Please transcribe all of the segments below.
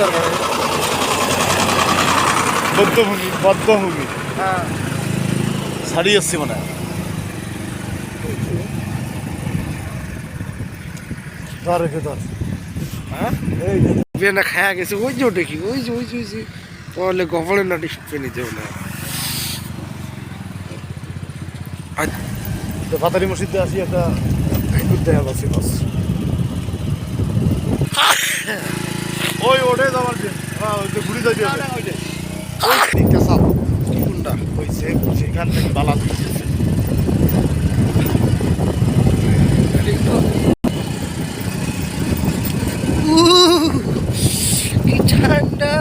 মুক্তিযুদ্ধের করে বদ্ধভূমি বদ্ধভূমি। হ্যাঁ। ছাড়ি আসছি মানে ধর রেখে ধর। হ্যাঁ? এই বেনা খায়া গেছে ওই যে ওটা কি? ওই যে ওই যে ওই যে। পড়লে গফলের নাটি শুকে নিতে না। ভাতারি মসজিদে আসি একটা দেখা যাচ্ছে বাস ওই যাবার যে হ্যাঁ ওই যে ঘুরে ওই কোনটা? সেখান থেকে বালা ঠান্ডা।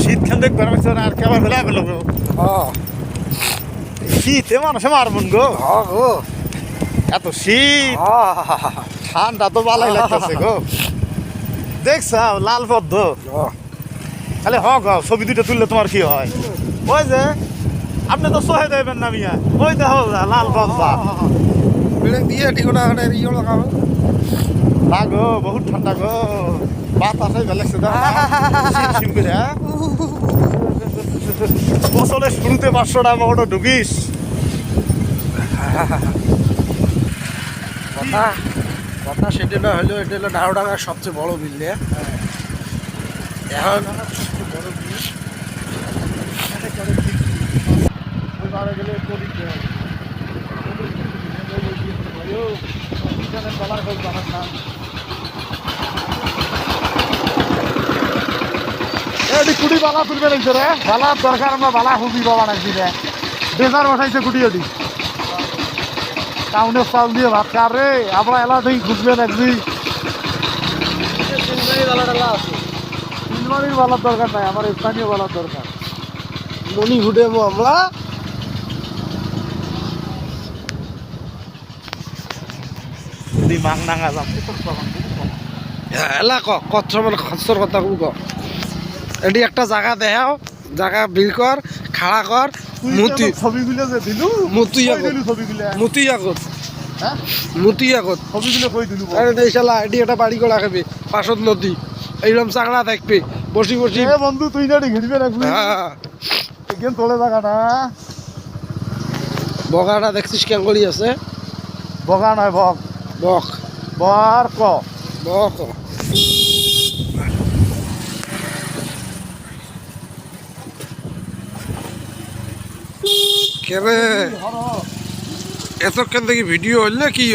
শীতখান দেখবে আর কেমন গো হ্যাঁ। শীতে মানুষে মারমন গো। হ্যাঁ গো। এত শীত। ঠান্ডা তো ভালোই লাগতেছে গো। দেখছ লাল পদ্ম। খালি হ গো ছবি দুটো তুললে তোমার কি হয়? ওই যে আপনি তো সহে দেবেন না মিয়া। ওই দেখো লাল পদ্ম। দিয়ে ঠিক না মানে ইয়ে লাগাবো। না গো বহুত ঠান্ডা গো। বাতাসে করে হ্যাঁ? বছরের শুরুতে পাঁচশো টাকা ওটা ঢুকিস। কথা। কথা সেটা না হলেও এটা হলো নাওডাঙ্গার সবচেয়ে বড় বিল্ডিং এখন কুড়ি বালা তুলবে নাকি রে। বালার দরকার আমরা বালা হুবি বাবা নাকি রে। বেজার বসাইছে কুটি ওটি টাউনের চাল দিয়ে ভাত খা রে। আমরা এলা থেকে খুঁজবেন একদিন। তিনবারের বালার দরকার নাই আমার স্থানীয় বালার দরকার। মনি ঘুটে আমরা। যদি মাং নাঙা যাম এলা ক কত মানে কথা ক এটি একটা জায়গা দেখাও জায়গা বিল কর খাড়া কর মুতি ছবিগুলো যে দিলু? মুতি আগত। ছবিগুলো? মুতি আগত। হ্যাঁ? মুতি আগত। ছবিগুলো কই দিলু? আরে এই শালা এটি বাড়ি করা খাবে পাশত নদী এইরকম চাংড়া থাকবে বসি বসি। এ বন্ধু তুই না ঘিরবে নাকি হ্যাঁ। এখান তোলে জায়গা না বগাটা দেখছিস কেন করি আছে? বগা নয় বক। বক বর ক। বক কেনে এত কেন দেখি ভিডিও হইলে কি?